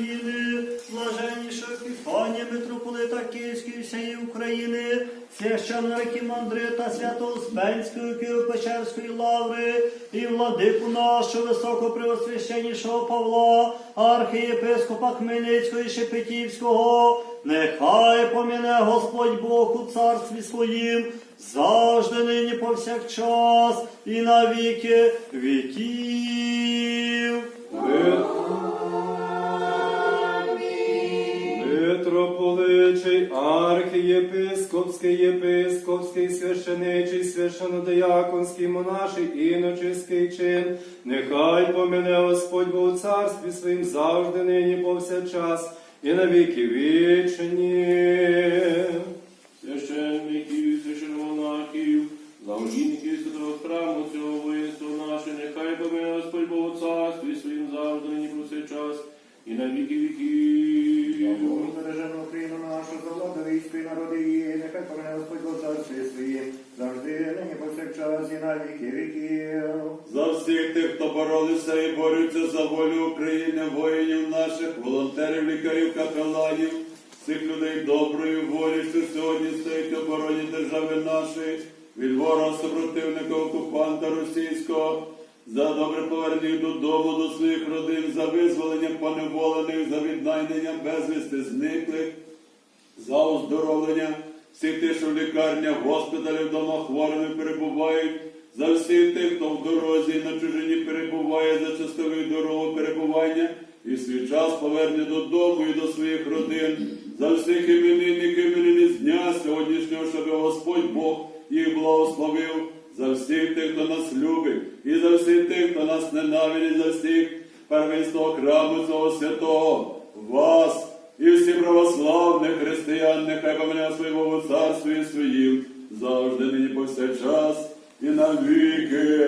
України, блаженнішого Піфанія, митрополита Київської всієї України, священники мандрита святого Успенської Києво-Печерської лаври і владику нашого високопреосвященнішого Павла, архієпископа Хмельницького і Шепетівського, нехай поміне Господь Бог у царстві своїм. Завжди нині повсякчас і навіки віків. Митрополичий, архієпископський, єпископський, священичий, священодияконський, монаший, іночиський чин, нехай помине Господь Бог у царстві своїм завжди нині повсякчас і на віки вічні. священників, священомонахів, завждівників святого храму цього воїнства наше, нехай помине Господь Бог у царстві своїм завжди нині повсякчас і на віки віків. Повсякчас і віків. За всіх тих, хто боролися і борються за волю України, воїнів наших, волонтерів, лікарів, капеланів, всіх людей доброї волі, що сьогодні стоять в обороні держави нашої, від ворога супротивника окупанта російського, за добре повернення додому до своїх родин, за визволення поневолених, за віднайдення безвісти зниклих, за оздоровлення всіх тих, що в лікарнях, госпіталях, вдома хворими перебувають, за всіх тих, хто в дорозі на чужині перебуває, за частові дорогу перебування. І свій час поверне додому і до своїх родин, за всіх іменинників з дня сьогоднішнього, щоб Господь Бог їх благословив, за всіх тих, хто нас любить, і за всіх тих, хто нас ненавидить, за всіх первенства храму цього святого, вас і всі православних християн, нехай помине своєму царстві своїм, завжди нині повсякчас і на віки, віки.